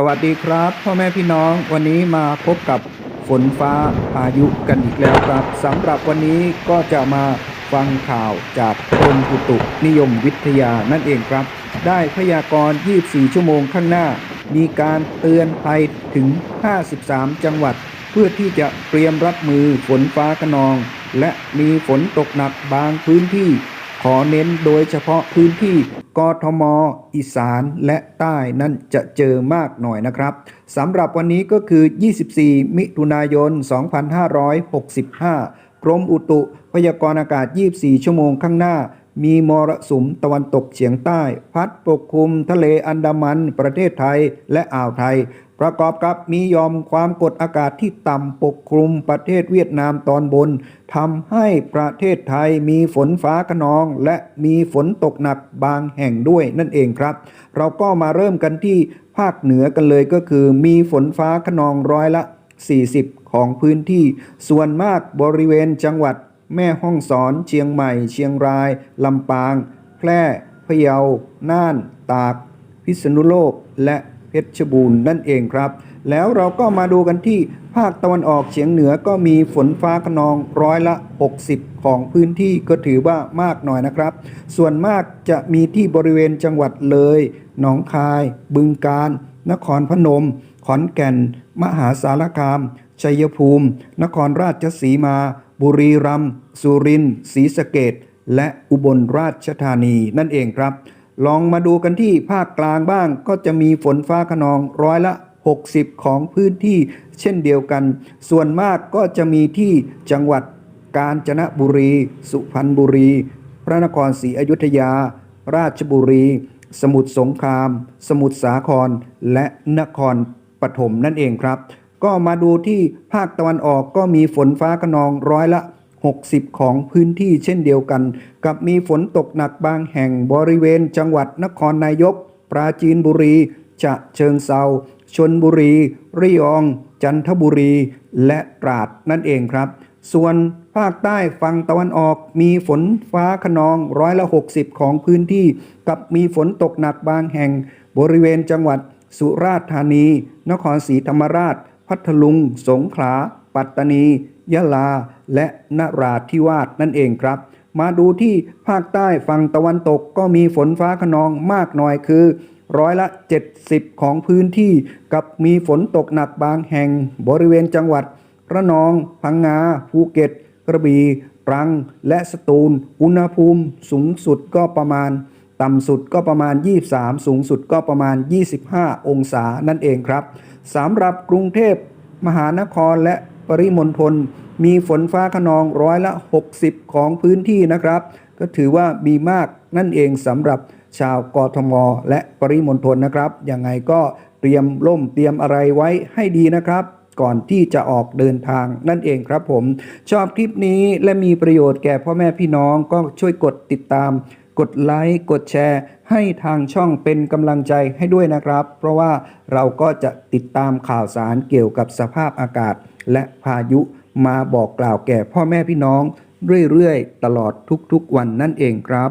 สวัสดีครับพ่อแม่พี่น้องวันนี้มาพบกับฝนฟ้าพายุกันอีกแล้วครับสำหรับวันนี้ก็จะมาฟังข่าวจากกรมอุตุนิยมวิทยานั่นเองครับ ได้พยากรณ์ 24 ชั่วโมงข้างหน้า มีการเตือนภัยถึง 53 จังหวัด เพื่อที่จะเตรียมรับมือฝนฟ้าขนอง และมีฝนตกหนักบางพื้นที่ ขอเน้นโดยเฉพาะพื้นที่กทม อีสานและใต้นั่นจะเจอมากหน่อยนะครับสำหรับวันนี้ก็คือ 24 มิถุนายน 2565 กรมอุตุพยากรณ์อากาศ 24 ชั่วโมงข้างหน้า มีมรสุมตะวันตกเฉียงใต้ พัดปกคลุมทะเลอันดามันประเทศไทยและอ่าวไทย ประกอบกับมียอมความกดอากาศที่ต่ำปกคลุมประเทศเวียดนามตอนบนทำให้ประเทศไทยมีฝนฟ้าขนอง และมีฝนตกหนักบางแห่งด้วยนั่นเองครับ เราก็มาเริ่มกันที่ภาคเหนือกันเลยก็คือ มีฝนฟ้าขนองร้อยละ 40 ของพื้นที่ ส่วนมากบริเวณจังหวัด แม่ฮ่องสอน เชียงใหม่ เชียงราย ลำปาง แพร่ พะเยา น่าน ตาก พิษณุโลก และเพชรบูรณ์นั่นเองครับ แล้วเราก็มาดูกันที่ภาคตะวันออกเฉียงเหนือก็มีฝนฟ้าขนองร้อยละ 60 ของพื้นที่ก็ถือว่ามากหน่อยนะครับ ส่วนมากจะมีที่บริเวณจังหวัดเลย หนองคาย บึงกาฬ นครพนม ขอนแก่น มหาสารคาม ชัยภูมิ นครราชสีมา บุรีรัมย์สุรินทร์ศรีสะเกดและอุบลราชธานีนั่นเองครับ ลองมาดูกันที่ภาคกลางบ้างก็จะมีฝนฟ้าขนองร้อยละ 60 ของพื้นที่เช่นเดียวกัน ส่วนมากก็จะมีที่จังหวัดกาญจนบุรี สุพรรณบุรี พระนครศรีอยุธยา ราชบุรี สมุทรสงคราม สมุทรสาคร และนครปฐมนั่นเองครับ ก็มาดูที่ภาคตะวันออกก็มีฝนฟ้าขนองร้อยละ 60 ของพื้นที่เช่นเดียวกัน กับมีฝนตกหนักบางแห่งบริเวณจังหวัดนครนายก ปราจีนบุรี จะเชิงเซาชนบุรี ระยอง จันทบุรี และตราดนั่นเองครับ ส่วนภาคใต้ฝั่งตะวันออกมีฝนฟ้าขนองร้อยละ 60 ของพื้นที่ กับมีฝนตกหนักบางแห่ง บริเวณจังหวัดสุราษฎร์ธานี นครศรีธรรมราช พัทลุง สงขลา ปัตตานี ยะลา และนราธิวาสนั่นเองครับ มาดูที่ภาคใต้ฝั่งตะวันตกก็มีฝนฟ้าขนองมากหน่อยคือร้อยละ 70 ของพื้นที่กับมีฝนตกหนักบางแห่งบริเวณจังหวัด ระนอง พังงา ภูเก็ต กระบี่ตรัง และสตูล อุณหภูมิสูงสุดก็ประมาณ ต่ำสุดก็ประมาณ 23 สูงสุดก็ประมาณ 25 องศานั่นเองครับ สำหรับกรุงเทพมหานครและปริมณฑลมีฝนฟ้าขนองร้อยละ 60 ของพื้นที่นะครับ ก็ถือว่ามีมากนั่นเองสำหรับชาวกทม และปริมณฑลนะครับยังไงก็เตรียมล่มเตรียมอะไรไว้ให้ดีนะครับ ก่อนที่จะออกเดินทางนั่นเองครับผม ชอบคลิปนี้และมีประโยชน์แก่พ่อแม่พี่น้องก็ช่วยกดติดตาม กดไลค์กดแชร์ ให้ทางช่องเป็นกำลังใจให้ด้วยนะครับ เพราะว่าเราก็จะติดตามข่าวสารเกี่ยวกับสภาพอากาศ และพายุมาบอกกล่าวแก่พ่อแม่พี่น้อง เรื่อยๆ ตลอดทุกๆวันนั่นเองครับ